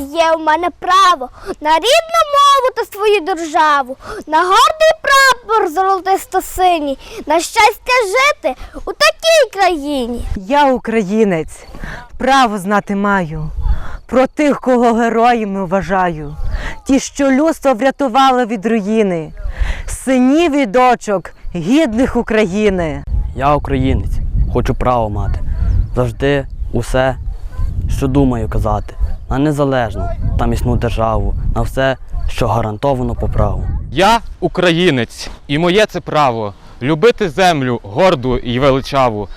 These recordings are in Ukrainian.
Є у мене право на рідну мову та свою державу, на гордий прапор золотисто-синій, на щастя жити у такій країні. Я українець, право знати маю про тих, кого героями вважаю, ті, що людство врятували від руїни, синів і дочок гідних України. Я українець, хочу право мати. Завжди усе, що думаю казати. На незалежну та міцну державу, на все, що гарантовано по праву. Я українець, і моє це право любити землю горду і величаву,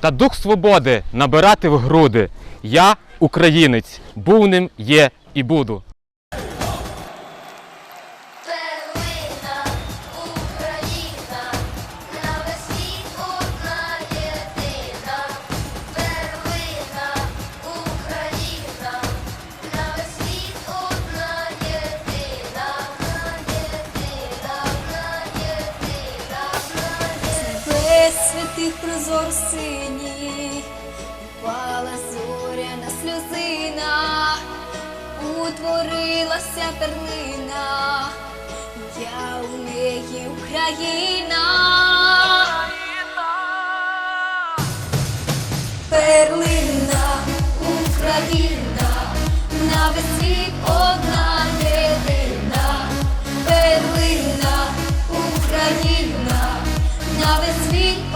та дух свободи набирати в груди. Я українець, був ним, є і буду. Святих прозор синій, упала зоряна сльозина, утворилася перлина, я у неї Україна. Перлина, Україна, на весь світ одна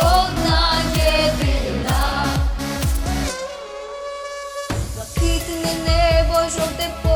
одна єдина. Блакитне небо, жовте поле,